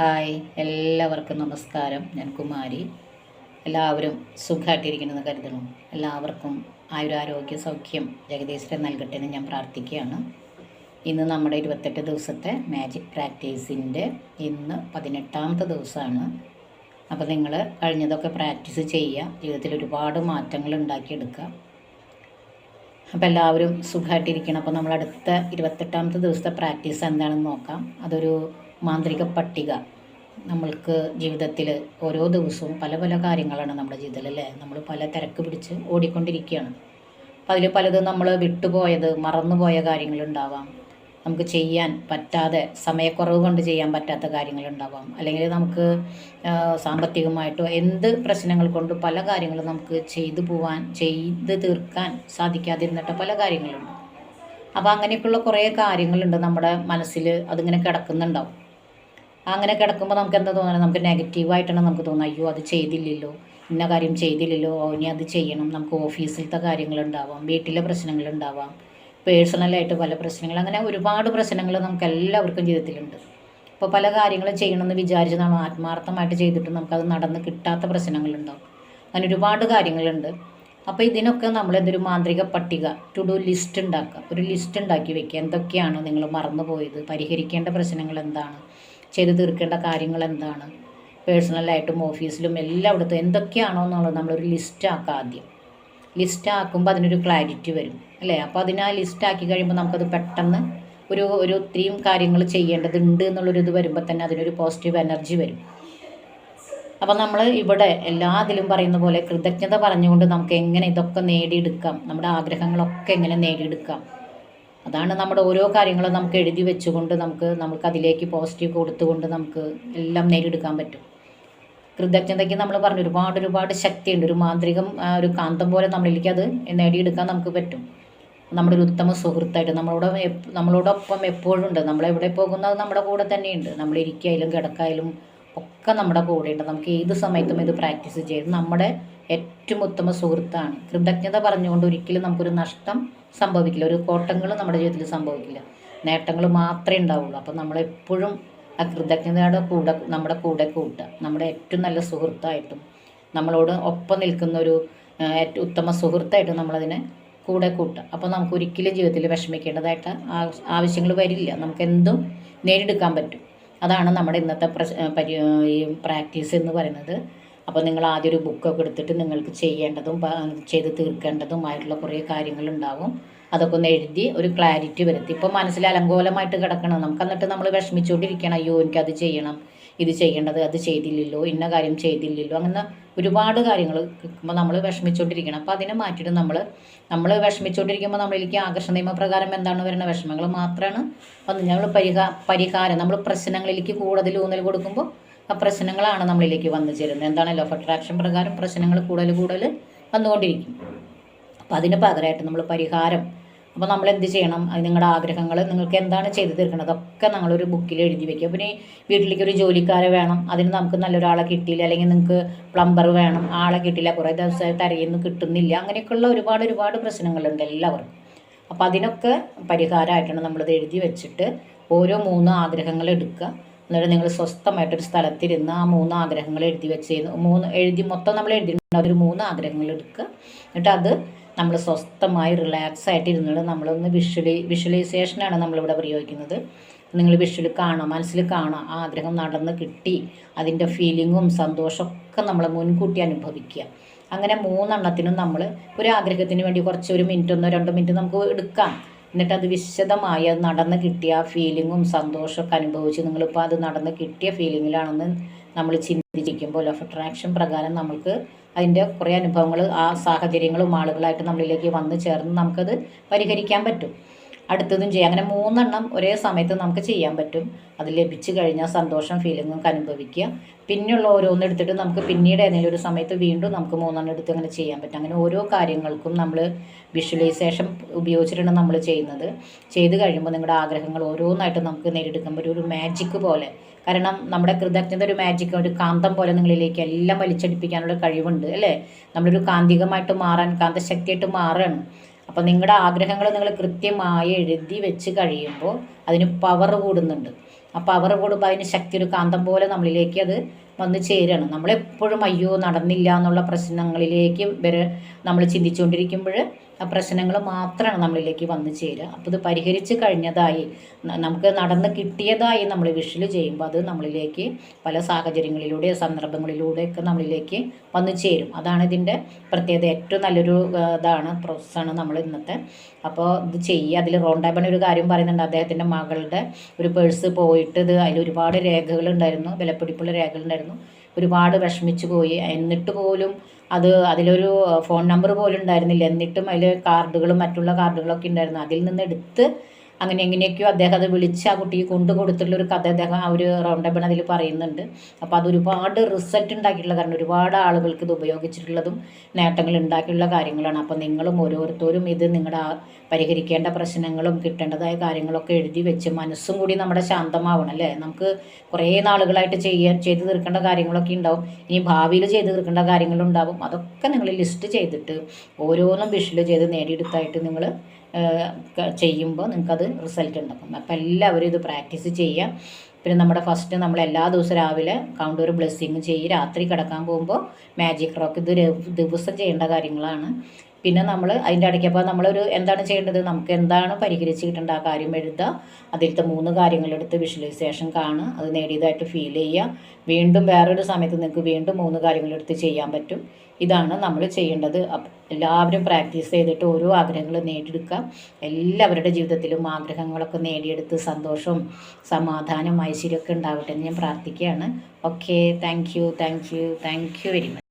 Hi എല്ലാവർക്കും നമസ്കാരം. ഞാൻ കുമാരി. എല്ലാവരും സുഖമായിട്ടിരിക്കണമെന്ന് കരുതണം എല്ലാവർക്കും ആയുരാരോഗ്യ സൗഖ്യം ജഗദീശ്വരൻ നൽകട്ടെ എന്ന് ഞാൻ പ്രാർത്ഥിക്കുകയാണ്. ഇന്ന് നമ്മുടെ ഇരുപത്തെട്ട് ദിവസത്തെ മാജിക് പ്രാക്ടീസിന്റെ ഇന്ന് പതിനെട്ടാമത്തെ ദിവസമാണ്. അപ്പോൾ നിങ്ങൾ കഴിഞ്ഞതൊക്കെ പ്രാക്ടീസ് ചെയ്യുക. ജീവിതത്തിൽ ഒരുപാട് മാറ്റങ്ങൾ ഉണ്ടാക്കിയെടുക്കുക. അപ്പോൾ എല്ലാവരും സുഖമായിട്ടിരിക്കണം അപ്പോൾ നമ്മൾ അടുത്ത ഇരുപത്തെട്ടാമത്തെ ദിവസത്തെ പ്രാക്ടീസ് എന്താണെന്ന് നോക്കാം. അതൊരു മാന്ത്രിക പട്ടിക. നമ്മൾക്ക് ജീവിതത്തിൽ ഓരോ ദിവസവും പല പല കാര്യങ്ങളാണ് നമ്മുടെ ജീവിതത്തിൽ അല്ലേ നമ്മൾ പല തിരക്ക് പിടിച്ച് ഓടിക്കൊണ്ടിരിക്കുകയാണ്. അപ്പം അതിൽ പലതും നമ്മൾ വിട്ടുപോയത് മറന്നുപോയ കാര്യങ്ങളുണ്ടാവാം. നമുക്ക് ചെയ്യാൻ പറ്റാതെ സമയക്കുറവ് കൊണ്ട് ചെയ്യാൻ പറ്റാത്ത കാര്യങ്ങളുണ്ടാവാം. അല്ലെങ്കിൽ നമുക്ക് സാമ്പത്തികമായിട്ടോ എന്ത് പ്രശ്നങ്ങൾ കൊണ്ട് പല കാര്യങ്ങളും നമുക്ക് ചെയ്തു പോവാൻ ചെയ്ത് തീർക്കാൻ സാധിക്കാതിരുന്നിട്ട് പല കാര്യങ്ങളുണ്ട്. അപ്പോൾ അങ്ങനെയൊക്കെയുള്ള കുറേ കാര്യങ്ങളുണ്ട് നമ്മുടെ മനസ്സിൽ അതിങ്ങനെ കിടക്കുന്നുണ്ടാവും. അങ്ങനെ കിടക്കുമ്പോൾ നമുക്ക് എന്താ തോന്നണം? നമുക്ക് നെഗറ്റീവായിട്ടാണ് നമുക്ക് തോന്നുന്നത്. അയ്യോ അത് ചെയ്തില്ലല്ലോ. ഇന്ന കാര്യം ചെയ്തില്ലല്ലോ. ഇനി അത് ചെയ്യണം. നമുക്ക് ഓഫീസിലത്തെ കാര്യങ്ങളുണ്ടാവാം. വീട്ടിലെ പ്രശ്നങ്ങളുണ്ടാവാം. പേഴ്സണലായിട്ട് പല പ്രശ്നങ്ങൾ. അങ്ങനെ ഒരുപാട് പ്രശ്നങ്ങൾ നമുക്ക് എല്ലാവർക്കും ജീവിതത്തിലുണ്ട്. അപ്പോൾ പല കാര്യങ്ങളും ചെയ്യണമെന്ന് വിചാരിച്ച് നമ്മൾ ആത്മാർത്ഥമായിട്ട് ചെയ്തിട്ട് നമുക്കത് നടന്ന് കിട്ടാത്ത പ്രശ്നങ്ങളുണ്ടാവും. അങ്ങനെ ഒരുപാട് കാര്യങ്ങളുണ്ട്. അപ്പോൾ ഇതിനൊക്കെ നമ്മൾ എന്തൊരു മാന്ത്രിക പട്ടിക ടു ഡു ലിസ്റ്റ് ഉണ്ടാക്കുക. ഒരു ലിസ്റ്റ് ഉണ്ടാക്കി വെക്കുക. എന്തൊക്കെയാണ് നിങ്ങൾ മറന്നുപോയത്? പരിഹരിക്കേണ്ട പ്രശ്നങ്ങൾ എന്താണ്? ചെയ്ത് തീർക്കേണ്ട കാര്യങ്ങൾ എന്താണ്? പേഴ്സണലായിട്ടും ഓഫീസിലും എല്ലായിടത്തും എന്തൊക്കെയാണോ എന്നുള്ളത് നമ്മളൊരു ലിസ്റ്റ് ആക്കുക ആദ്യം. ലിസ്റ്റ് ആക്കുമ്പോൾ അതിനൊരു ക്ലാരിറ്റി വരും അല്ലേ? അപ്പോൾ അതിനാ ആ ലിസ്റ്റ് ആക്കി കഴിയുമ്പോൾ നമുക്കത് പെട്ടെന്ന് ഒരു ഒരു ഒത്തിരിയും കാര്യങ്ങൾ ചെയ്യേണ്ടതുണ്ട് എന്നുള്ളൊരു ഇത് വരുമ്പോൾ തന്നെ അതിനൊരു പോസിറ്റീവ് എനർജി വരും. അപ്പോൾ നമ്മൾ ഇവിടെ എല്ലാത്തിലും പറയുന്ന പോലെ കൃതജ്ഞത പറഞ്ഞുകൊണ്ട് നമുക്ക് എങ്ങനെ ഇതൊക്കെ നേടിയെടുക്കാം? നമ്മുടെ ആഗ്രഹങ്ങളൊക്കെ എങ്ങനെ നേടിയെടുക്കാം? അതാണ് നമ്മുടെ ഓരോ കാര്യങ്ങളും നമുക്ക് എഴുതി വെച്ചുകൊണ്ട് നമുക്ക് നമുക്ക് അതിലേക്ക് പോസിറ്റീവ് കൊടുത്തുകൊണ്ട് നമുക്ക് എല്ലാം നേടിയെടുക്കാൻ പറ്റും. കൃതജ്ഞതയ്ക്ക് നമ്മൾ പറഞ്ഞു ഒരുപാട് ഒരുപാട് ശക്തിയുണ്ട്. ഒരു മാന്ത്രികം ഒരു കാന്തം പോലെ നമ്മളിലേക്ക് അത് നേടിയെടുക്കാൻ നമുക്ക് പറ്റും. നമ്മുടെ ഒരു ഉത്തമ സുഹൃത്തായിട്ട് നമ്മളോട് നമ്മളോടൊപ്പം എപ്പോഴും ഉണ്ട് നമ്മളെവിടെ പോകുന്നത് നമ്മുടെ കൂടെ തന്നെയുണ്ട്. നമ്മൾ ഇരിക്കായാലും കിടക്കായാലും ഒക്കെ നമ്മുടെ കൂടെയുണ്ട്. നമുക്ക് ഏത് സമയത്തും ഇത് പ്രാക്ടീസ് ചെയ്ത് നമ്മുടെ ഏറ്റവും ഉത്തമ സുഹൃത്താണ്. കൃതജ്ഞത പറഞ്ഞുകൊണ്ട് ഒരിക്കലും നമുക്കൊരു നഷ്ടം സംഭവിക്കില്ല. ഒരു കോട്ടങ്ങൾ നമ്മുടെ ജീവിതത്തിൽ സംഭവിക്കില്ല. നേട്ടങ്ങൾ മാത്രമേ ഉണ്ടാവുള്ളൂ. അപ്പം നമ്മളെപ്പോഴും ആ കൃതജ്ഞതയുടെ കൂടെ നമ്മുടെ കൂടെ കൂട്ടുക. നമ്മുടെ ഏറ്റവും നല്ല സുഹൃത്തായിട്ടും നമ്മളോട് ഒപ്പം നിൽക്കുന്ന ഒരു ഏറ്റവും ഉത്തമ സുഹൃത്തായിട്ട് നമ്മളതിനെ കൂടെ കൂട്ടുക. അപ്പോൾ നമുക്ക് ഒരിക്കലും ജീവിതത്തിൽ വിഷമിക്കേണ്ടതായിട്ട് ആവശ്യങ്ങൾ വരില്ല. നമുക്ക് എന്തും നേടിയെടുക്കാൻ പറ്റും. അതാണ് നമ്മുടെ ഇന്നത്തെ പരി ഈ പ്രാക്ടീസ് എന്ന് പറയുന്നത്. അപ്പോൾ നിങ്ങൾ ആദ്യം ഒരു ബുക്കൊക്കെ എടുത്തിട്ട് നിങ്ങൾക്ക് ചെയ്യേണ്ടതും ചെയ്ത് തീർക്കേണ്ടതുമായിട്ടുള്ള കുറേ കാര്യങ്ങളുണ്ടാവും അതൊക്കെ ഒന്ന് എഴുതി ഒരു ക്ലാരിറ്റി വരുത്തി. ഇപ്പോൾ മനസ്സിൽ അലങ്കോലമായിട്ട് കിടക്കണം. നമുക്ക് എന്നിട്ട് നമ്മൾ വിഷമിച്ചുകൊണ്ടിരിക്കണം. അയ്യോ എനിക്കത് ചെയ്യണം. ഇത് ചെയ്യേണ്ടത് അത് ചെയ്തില്ലല്ലോ. ഇന്ന കാര്യം ചെയ്തില്ലല്ലോ. അങ്ങനെ ഒരുപാട് കാര്യങ്ങൾ കിട്ടുമ്പോൾ നമ്മൾ വിഷമിച്ചുകൊണ്ടിരിക്കണം. അപ്പോൾ അതിനെ മാറ്റിയിട്ട് നമ്മൾ നമ്മൾ വിഷമിച്ചുകൊണ്ടിരിക്കുമ്പോൾ നമ്മളിലേക്ക് ആകർഷണ നിയമപ്രകാരം എന്താണ് വരുന്ന വിഷമങ്ങൾ മാത്രമാണ് വന്ന് നമ്മൾ പരിഹാ പരിഹാരം നമ്മൾ പ്രശ്നങ്ങളിലേക്ക് കൂടുതൽ ഊന്നൽ കൊടുക്കുമ്പോൾ പ്രശ്നങ്ങളാണ് നമ്മളിലേക്ക് വന്നു ചേരുന്നത്. എന്താണ് ഓഫ് അട്രാക്ഷൻ പ്രകാരം പ്രശ്നങ്ങൾ കൂടുതൽ കൂടുതൽ വന്നുകൊണ്ടിരിക്കും. അപ്പം അതിന് പകരമായിട്ട് നമ്മൾ പരിഹാരം. അപ്പോൾ നമ്മൾ എന്ത് ചെയ്യണം? നിങ്ങളുടെ ആഗ്രഹങ്ങൾ നിങ്ങൾക്ക് എന്താണ് ചെയ്തു തീർക്കുന്നത്? അതൊക്കെ നമ്മളൊരു ബുക്കിൽ എഴുതി വെക്കുക. പിന്നെ വീട്ടിലേക്ക് ഒരു ജോലിക്കാരെ വേണം. അതിന് നമുക്ക് നല്ലൊരാളെ കിട്ടിയില്ല. അല്ലെങ്കിൽ നിങ്ങൾക്ക് പ്ലംബർ വേണം. ആളെ കിട്ടിയില്ല. കുറേ ദിവസമായിട്ട് അറിയുന്ന കിട്ടുന്നില്ല. അങ്ങനെയൊക്കെയുള്ള ഒരുപാട് ഒരുപാട് പ്രശ്നങ്ങളുണ്ട് എല്ലാവർക്കും. അപ്പോൾ അതിനൊക്കെ പരിഹാരമായിട്ടാണ് നമ്മളിത് എഴുതി വെച്ചിട്ട് ഓരോ മൂന്ന് ആഗ്രഹങ്ങൾ എടുക്കുക. എന്നിട്ട് നിങ്ങൾ സ്വസ്ഥമായിട്ടൊരു സ്ഥലത്തിരുന്ന് ആ മൂന്ന് ആഗ്രഹങ്ങൾ എഴുതി വെച്ച് മൂന്ന് എഴുതി മൊത്തം നമ്മൾ എഴുതിയിട്ടുണ്ട്. അതൊരു മൂന്ന് ആഗ്രഹങ്ങൾ എടുക്കുക. എന്നിട്ട് അത് നമ്മൾ സ്വസ്ഥമായി റിലാക്സ് ആയിട്ട് നമ്മളൊന്ന് വിഷ്വലി വിഷ്വലൈസേഷനാണ് നമ്മളിവിടെ പ്രയോഗിക്കുന്നത്. നിങ്ങൾ വിഷ്വൽ കാണാം മനസ്സിൽ കാണാം ആ ആഗ്രഹം നടന്ന് കിട്ടി. അതിന്റെ ഫീലിങ്ങും സന്തോഷമൊക്കെ നമ്മൾ മുൻകൂട്ടി അനുഭവിക്കുക. അങ്ങനെ മൂന്നെണ്ണത്തിനും നമ്മൾ ഒരു ആഗ്രഹത്തിന് വേണ്ടി കുറച്ച് ഒരു മിനിറ്റ് ഒന്നോ രണ്ടോ മിനിറ്റ് നമുക്ക് എടുക്കാം. എന്നിട്ട് അത് വിശദമായി അത് നടന്ന് കിട്ടിയ ആ ഫീലിങ്ങും സന്തോഷമൊക്കെ അനുഭവിച്ച് നിങ്ങളിപ്പോൾ അത് നടന്ന് കിട്ടിയ ഫീലിങ്ങിലാണെന്ന് നമ്മൾ ചിന്തിച്ചിരിക്കുമ്പോൾ ഓഫ് അട്രാക്ഷൻ പ്രകാരം നമുക്ക് അതിന്റെ കുറേ അനുഭവങ്ങൾ ആ സാഹചര്യങ്ങളും ആളുകളായിട്ട് നമ്മളിലേക്ക് വന്നു ചേർന്ന് നമുക്കത് പരിഹരിക്കാൻ പറ്റും. അടുത്തതും ചെയ്യാം. അങ്ങനെ മൂന്നെണ്ണം ഒരേ സമയത്ത് നമുക്ക് ചെയ്യാൻ പറ്റും. അത് ലഭിച്ചു കഴിഞ്ഞാൽ സന്തോഷം ഫീലിങ്ങും അനുഭവിക്കുക. പിന്നെയുള്ള ഓരോന്ന് എടുത്തിട്ട് നമുക്ക് പിന്നീട് ഏതെങ്കിലും ഒരു സമയത്ത് വീണ്ടും നമുക്ക് മൂന്നെണ്ണം എടുത്ത് അങ്ങനെ ചെയ്യാൻ പറ്റും. അങ്ങനെ ഓരോ കാര്യങ്ങൾക്കും നമ്മൾ വിഷ്വലൈസേഷൻ ഉപയോഗിച്ചിട്ടാണ് നമ്മൾ ചെയ്യുന്നത്. ചെയ്ത് കഴിയുമ്പോൾ നിങ്ങളുടെ ആഗ്രഹങ്ങൾ ഓരോന്നായിട്ട് നമുക്ക് നേടിയെടുക്കുമ്പോൾ ഒരു മാജിക്ക് പോലെ. കാരണം നമ്മുടെ കൃതജ്ഞത ഒരു മാജിക് ഒരു കാന്തം പോലെ നിങ്ങളിലേക്ക് എല്ലാം വലിച്ചടിപ്പിക്കാനുള്ള കഴിവുണ്ട് അല്ലേ? നമ്മളൊരു കാന്തികമായിട്ട് മാറാൻ കാന്തശക്തിയായിട്ട് മാറുകയാണ് അപ്പോൾ നിങ്ങളുടെ ആഗ്രഹങ്ങൾ നിങ്ങൾ കൃത്യമായി എഴുതി വെച്ച് കഴിയുമ്പോൾ അതിന് പവർ കൂടുന്നുണ്ട്. ആ പവർ കൂടുമ്പോൾ അതിന് ശക്തി ഒരു കാന്തം പോലെ നമ്മളിലേക്ക് അത് വന്ന് ചേരുകയാണ് നമ്മളെപ്പോഴും അയ്യോ നടന്നില്ല എന്നുള്ള പ്രശ്നങ്ങളിലേക്ക് വരെ നമ്മൾ ചിന്തിച്ചുകൊണ്ടിരിക്കുമ്പോൾ പ്രശ്നങ്ങൾ മാത്രമാണ് നമ്മളിലേക്ക് വന്നു ചേരുക അപ്പോൾ ഇത് പരിഹരിച്ച് കഴിഞ്ഞതായി നമുക്ക് നടന്ന് കിട്ടിയതായി നമ്മൾ വിഷൽ ചെയ്യുമ്പോൾ അത് നമ്മളിലേക്ക് പല സാഹചര്യങ്ങളിലൂടെ സന്ദർഭങ്ങളിലൂടെയൊക്കെ നമ്മളിലേക്ക് വന്നു ചേരും. അതാണ് ഇതിന്റെ പ്രത്യേകത. ഏറ്റവും നല്ലൊരു ഇതാണ് പ്രോസസ്സാണ് നമ്മൾ ഇന്നത്തെ. അപ്പോൾ ഇത് ചെയ്യുക അതിൽ റോണ്ടാബൺ ഒരു കാര്യം പറയുന്നുണ്ട്. അദ്ദേഹത്തിന്റെ മകളുടെ ഒരു പേഴ്സ് പോയിട്ട് ഇത് അതിൽ ഒരുപാട് രേഖകൾ രേഖകളുണ്ടായിരുന്നു വിലപിടിപ്പുള്ള രേഖകളുണ്ടായിരുന്നു ഒരുപാട് വിഷമിച്ചു പോയി. എന്നിട്ട് പോലും അത് അതിലൊരു ഫോൺ നമ്പർ പോലും ഉണ്ടായിരുന്നില്ല. എന്നിട്ടും അതിൽ കാർഡുകളും മറ്റുള്ള കാർഡുകളൊക്കെ ഉണ്ടായിരുന്നു. അതിൽ നിന്ന് എടുത്ത് അങ്ങനെ എങ്ങനെയൊക്കെയോ അദ്ദേഹം അത് വിളിച്ച് ആ കുട്ടിക്ക് കൊണ്ടു കൊടുത്തിട്ടുള്ള ഒരു കഥ അദ്ദേഹം ആ ഒരു റൗണ്ട് റൗണ്ടബൺ അതിൽ പറയുന്നുണ്ട്. അപ്പോൾ അത് ഒരുപാട് റിസൾട്ട് ഉണ്ടാക്കിയിട്ടുള്ള കാരണം ഒരുപാട് ആളുകൾക്ക് ഇത് ഉപയോഗിച്ചിട്ടുള്ളതും നേട്ടങ്ങൾ ഉണ്ടാക്കിയിട്ടുള്ള കാര്യങ്ങളാണ്. അപ്പോൾ നിങ്ങളും ഓരോരുത്തരും ഇത് നിങ്ങളുടെ പരിഹരിക്കേണ്ട പ്രശ്നങ്ങളും കിട്ടേണ്ടതായ കാര്യങ്ങളൊക്കെ എഴുതി വെച്ച് മനസ്സും കൂടി നമ്മുടെ ശാന്തമാവണം അല്ലേ? നമുക്ക് കുറേ നാളുകളായിട്ട് ചെയ്യാൻ ചെയ്തു തീർക്കേണ്ട കാര്യങ്ങളൊക്കെ ഉണ്ടാവും. ഇനി ഭാവിയിൽ ചെയ്തു തീർക്കേണ്ട കാര്യങ്ങളുണ്ടാവും. അതൊക്കെ നിങ്ങൾ ലിസ്റ്റ് ചെയ്തിട്ട് ഓരോന്നും വിഷ്വൽ ചെയ്ത് നേടിയെടുത്തായിട്ട് നിങ്ങൾ ചെയ്യുമ്പോൾ നിങ്ങൾക്കത് റിസൾട്ട് ഉണ്ടാക്കും. അപ്പോൾ എല്ലാവരും ഇത് പ്രാക്ടീസ് ചെയ്യാം. പിന്നെ നമ്മുടെ ഫസ്റ്റ് നമ്മൾ എല്ലാ ദിവസവും രാവിലെ കൗണ്ട് ഒരു ബ്ലെസ്സിങ് ചെയ്യും രാത്രി കിടക്കാൻ പോകുമ്പോൾ മാജിക് റോക്ക് ഇത് ദിവസം ചെയ്യേണ്ട കാര്യങ്ങളാണ്. പിന്നെ നമ്മൾ അതിന്റെ ഇടയ്ക്കപ്പോൾ നമ്മളൊരു എന്താണ് ചെയ്യേണ്ടത്? നമുക്ക് എന്താണ് പരിഹരിച്ച് കിട്ടേണ്ട ആ കാര്യം എഴുതുക അതിലത്തെ മൂന്ന് കാര്യങ്ങളെടുത്ത് വിഷ്വലൈസേഷൻ കാണുക. അത് നേടിയതായിട്ട് ഫീൽ ചെയ്യുക വീണ്ടും വേറൊരു സമയത്ത് നിങ്ങൾക്ക് വീണ്ടും മൂന്ന് കാര്യങ്ങളെടുത്ത് ചെയ്യാൻ പറ്റും. ഇതാണ് നമ്മൾ ചെയ്യേണ്ടത്. എല്ലാവരും പ്രാക്ടീസ് ചെയ്തിട്ട് ഓരോ ആഗ്രഹങ്ങൾ നേടിയെടുക്കുക. എല്ലാവരുടെ ജീവിതത്തിലും ആഗ്രഹങ്ങളൊക്കെ നേടിയെടുത്ത് സന്തോഷവും സമാധാനവും ഐശ്വര്യമൊക്കെ ഉണ്ടാവട്ടെ എന്ന് ഞാൻ പ്രാർത്ഥിക്കുകയാണ്. Okay thank you thank you thank you very much